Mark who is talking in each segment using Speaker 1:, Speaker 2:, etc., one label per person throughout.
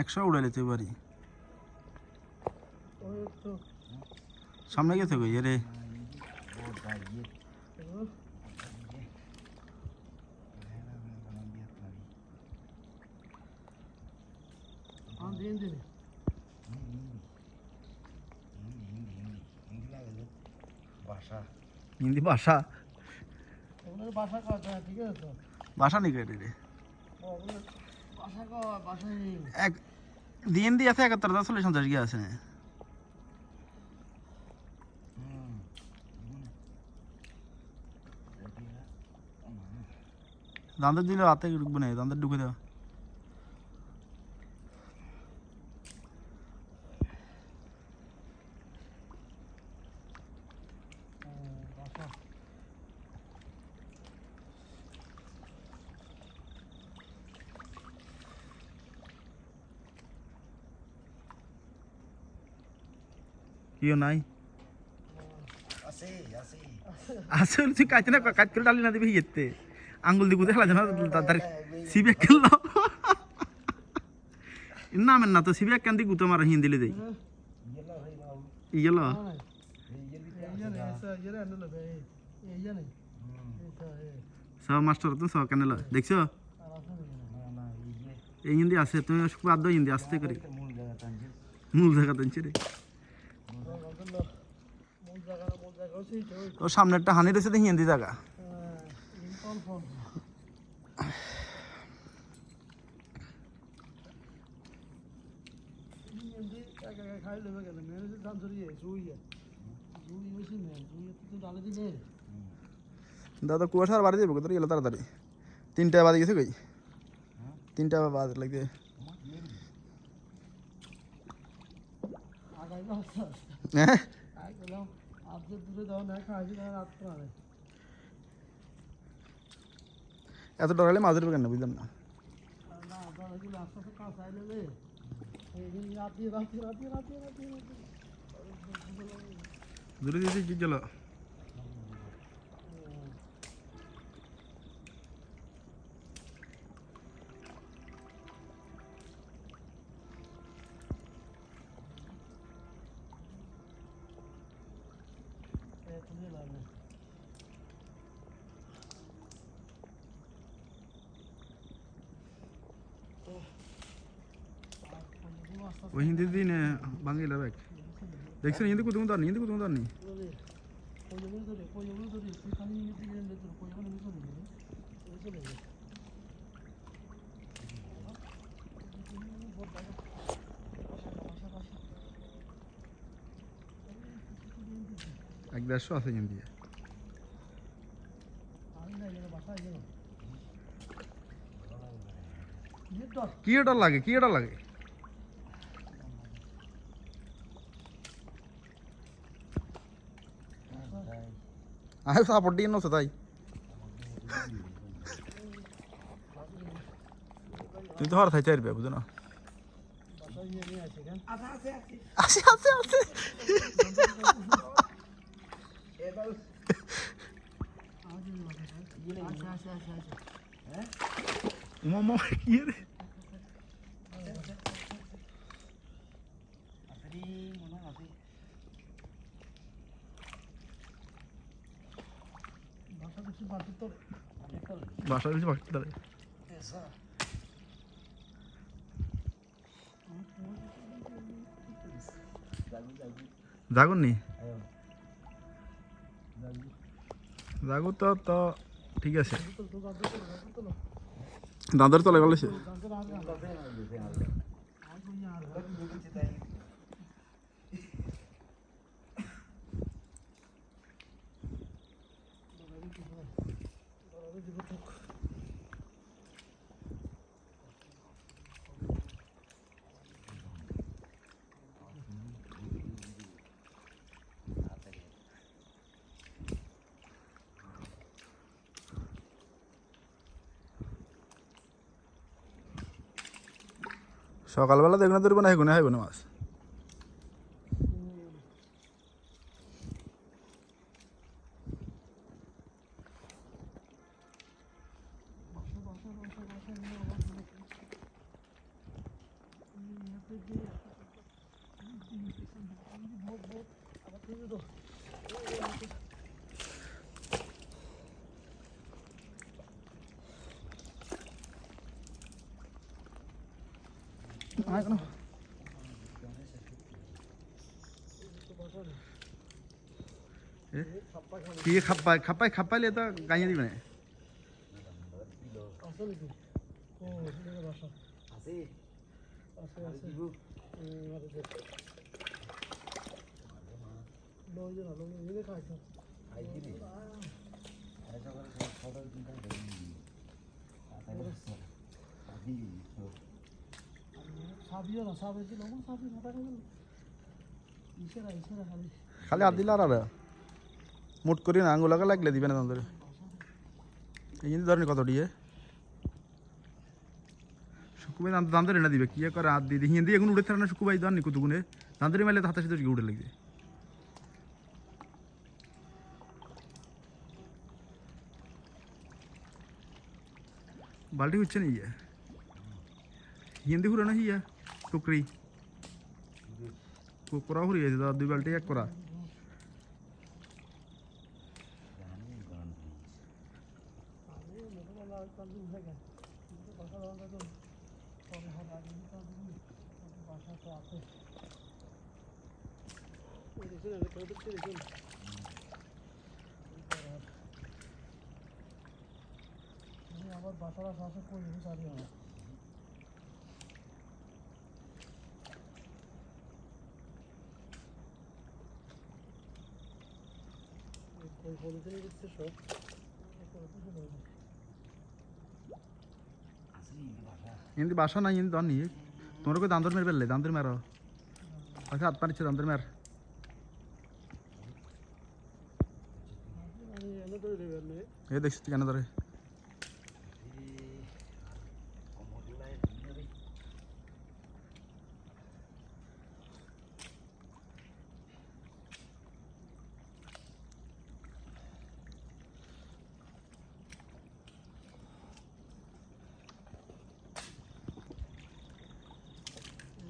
Speaker 1: একশো উড়ে নিতে পারি। সামনে গিয়ে থাকো রে হিন্দি ভাষা। ভাষা নেই কেটে রে? দিন আছে একাত্তর দশ চল্লিশ পঞ্চাশ গিয়ে আছে। দাঁতের দিলে হাতে ঢুকবে না দাঁতের ঢুকে দেওয়া
Speaker 2: বাসা
Speaker 1: কিও নাই? আছে তুই কাজ না কাজ করে ডালি না দিবি ইয়েতে আঙ্গুল দিয়ে খেলা জানা তার সিবি খেললো নামেন না। তো সিবি কেন দিয়ে গুতো মারা হিন্দিলে দেই ইয়েলো সব মাস্টার তো সব কেন দেখছ? এই হিন্দি আসে তুমি বাদ হিন্দি আসতে করে মূল জায়গা টানছে রে ওর সামনে একটা হানি রয়েছে দেখি হিন্দি জায়গা।
Speaker 2: গেলে
Speaker 1: দাদা, কুয়াশার বাড়ি যাবে তোর এলো তাড়াতাড়ি। তিনটা বাজে গেছে কই? তিনটা বাজ
Speaker 2: আস্তে
Speaker 1: হ্যাঁ? এত ডরালে মাছ ধরবে কেন? বুঝলাম না।
Speaker 2: দূরে দাদা কি আস্তে আস্তে কাজ আইলে রে এই রাতি রাতি রাতি রাতি রাতি রাতি
Speaker 1: দূরে দিয়েছি কি চলো
Speaker 2: তুমি লাগে
Speaker 1: ওই হিন্দি দিন বাঙালি ব্যাগ দেখছেন হিন্দি কুতুম তার হিন্দি কুতুম তার নেই এক দেড়শো আছে হিন্দি। কি এটা লাগে, কি এটা লাগে? আয় সাপোর্ট দিয়ে নছে তাই তো হর থাই চাইবে বুঝো না আছে আছে আছে উমা কি রে বাসা কিছু বাকি দাঁড়ায় জাগুন নি? জাগু তো তো ঠিক আছে। দাদার তলে গেছে সকালবেলা দেখুন ধরবো না হেগুনে হেগুনে মাছ। নাই কোনো এ? কি খাপ্পাই খাপ্পাই খাপ্পাইলে তো গাইয়ে দিবে না
Speaker 2: আছে নাকি ও এখানে বাসা
Speaker 3: আছে
Speaker 2: আছে আছে হুম, আর যে লই যা লই এনে খাইছো
Speaker 3: খাই দিবি খাই সকালে সব খাওয়ার চিন্তা করি আদি
Speaker 2: সাবিও না, সাবি ছিল কোন সাবি মাথা গেল ইশারা ইশারা খালি।
Speaker 1: খালি হাত দিলে আর আর মুট করি না আঙুলাকে লাগলে দিবে না তাদের এই কিন্তু ধরেন কত দিয়ে শুকুবাই দান্তরে না দিবে, কি করে হাত দিয়ে হিন্দি এখন উড়ে থাকে না শুকুবাই ধরনি কুতুকুনে দান্তরে মেলে হাতে সাথে উড়ে লাগবে বাল্টি হচ্ছে না ইয়ে? হিন্দি ঘুরে না ইয়া টুকরি করা ঘুরে গেছে দাদা দুই বাল্টি এক করা
Speaker 3: জানি গরম
Speaker 2: আমি মোটামুটি আর কাল দিন থেকে বাসা রান্না তো পরে হাত আগে দিতে হবে বাসা তো আছে এই দেখুন এটা করে দিচ্ছি দেখুন আমি আবার বাসার আশা করি সারি হবে কই পলিথিনে দিচ্ছে সব
Speaker 1: এমনি বাসা নাই এমনি দর নিয়ে তোমার কই দান্দর মেরে ফেললে দান্দর মেরো আচ্ছা হাত পানিছে দান্দর মের এ দেখছি কেন ধরে
Speaker 3: কমরলায় দিনে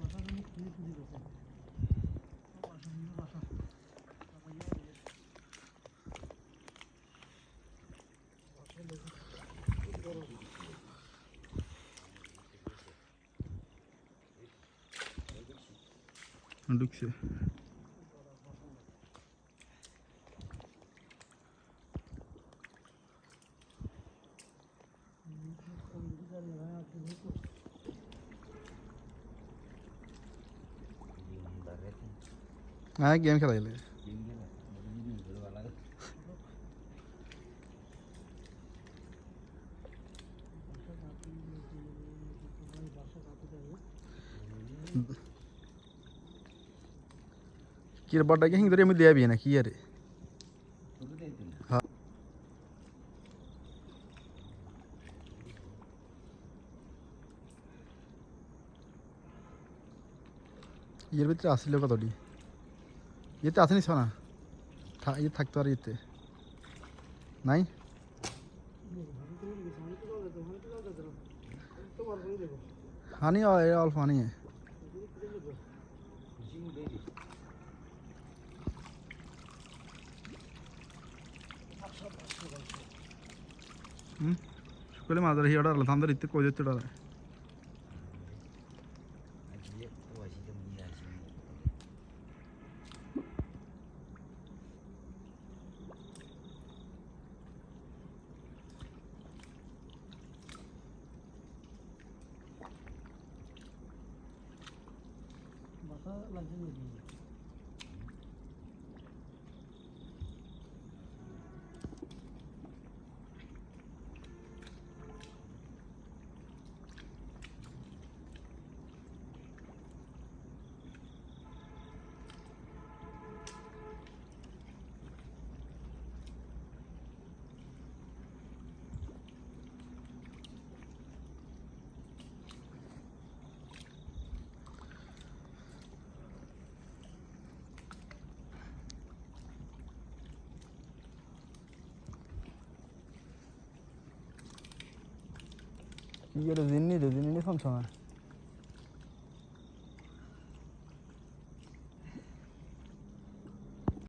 Speaker 2: বাসা আমি খুঁজে খুঁজে দেখেন বাসা নিয়ে বাসা তারপর ইয়ে হবে। বাসা দেখি খুব গরম
Speaker 1: ঢুকছে
Speaker 2: কোন দিকে জানি না আপনি দেখুন
Speaker 3: দাঁড়িয়ে
Speaker 1: হ্যাঁ গেম খেলা গেলে
Speaker 3: দিন গেলে দিন ধরে ভালো লাগে
Speaker 2: বাসা কাটি বাসা কাটি যাবে
Speaker 1: কি রে বড়টা হিং ধরে আমি দেয়াবি না কি আরে
Speaker 3: তোকে দেই দিন
Speaker 1: ইয়ের ভিতরে আসছিল কতটি ইয়েতে আসেনি শোনা থা ইয়ে থাকতো আর ইয়েতে নাই হানি অ- এ অল্প হানি
Speaker 3: খুশি
Speaker 1: শুকলে মাছ ধরে হিয়াটা ধান ধরে ইতে কই যাচ্ছে ওটা
Speaker 3: আজকে
Speaker 2: নাকি
Speaker 1: ইয়ে জিন্নি রে জিন্নি শুনছ না